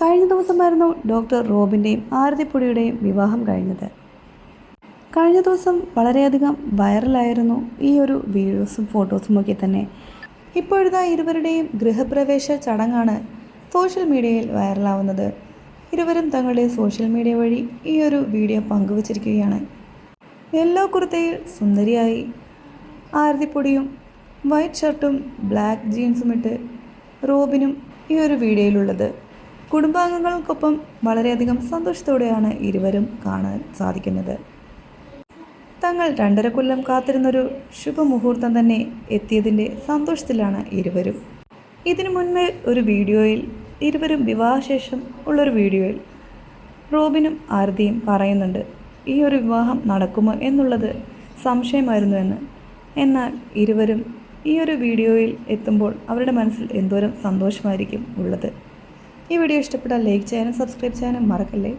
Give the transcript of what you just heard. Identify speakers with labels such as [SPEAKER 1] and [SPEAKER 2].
[SPEAKER 1] കഴിഞ്ഞ ദിവസമായിരുന്നു ഡോക്ടർ റോബിന്റെയും ആരതിപ്പൊടിയുടെയും വിവാഹം കഴിഞ്ഞത്. കഴിഞ്ഞ ദിവസം വളരെയധികം വൈറലായിരുന്നു ഈ ഒരു വീഡിയോസും ഫോട്ടോസും ഒക്കെ തന്നെ. ഇപ്പോഴത്തെ ഇരുവരുടെയും ഗൃഹപ്രവേശ ചടങ്ങാണ് സോഷ്യൽ മീഡിയയിൽ വൈറലാവുന്നത്. ഇരുവരും തങ്ങളുടെ സോഷ്യൽ മീഡിയ വഴി ഈ ഒരു വീഡിയോ പങ്കുവച്ചിരിക്കുകയാണ്. യെല്ലോ കുർത്തയിൽ സുന്ദരിയായി ആരതിപ്പൊടിയും വൈറ്റ് ഷർട്ടും ബ്ലാക്ക് ജീൻസും ഇട്ട് റോബിനും ഈ ഒരു വീഡിയോയിലുള്ളത്. കുടുംബാംഗങ്ങൾക്കൊപ്പം വളരെയധികം സന്തോഷത്തോടെയാണ് ഇരുവരും കാണാൻ സാധിക്കുന്നത്. തങ്ങൾ രണ്ടര കൊല്ലം കാത്തിരുന്നൊരു ശുഭമുഹൂർത്തം തന്നെ എത്തിയതിന്റെ സന്തോഷത്തിലാണ് ഇരുവരും. ഇതിനു മുൻപേ ഒരു വീഡിയോയിൽ ഇരുവരും വിവാഹശേഷം ഉള്ളൊരു വീഡിയോയിൽ റോബിനും ആരതിയും പറയുന്നുണ്ട് ഈ ഒരു വിവാഹം നടക്കുമോ എന്നുള്ളത് സംശയമായിരുന്നു എന്ന്. എന്നാൽ ഇരുവരും ഈ ഒരു വീഡിയോയിൽ എത്തുമ്പോൾ അവരുടെ മനസ്സിൽ എന്തോരം സന്തോഷമായിരിക്കും ഉള്ളത്. ഈ വീഡിയോ ഇഷ്ടപ്പെട്ടാൽ ലൈക്ക് ചെയ്യാനും സബ്സ്ക്രൈബ് ചെയ്യാനും മറക്കല്ലേ?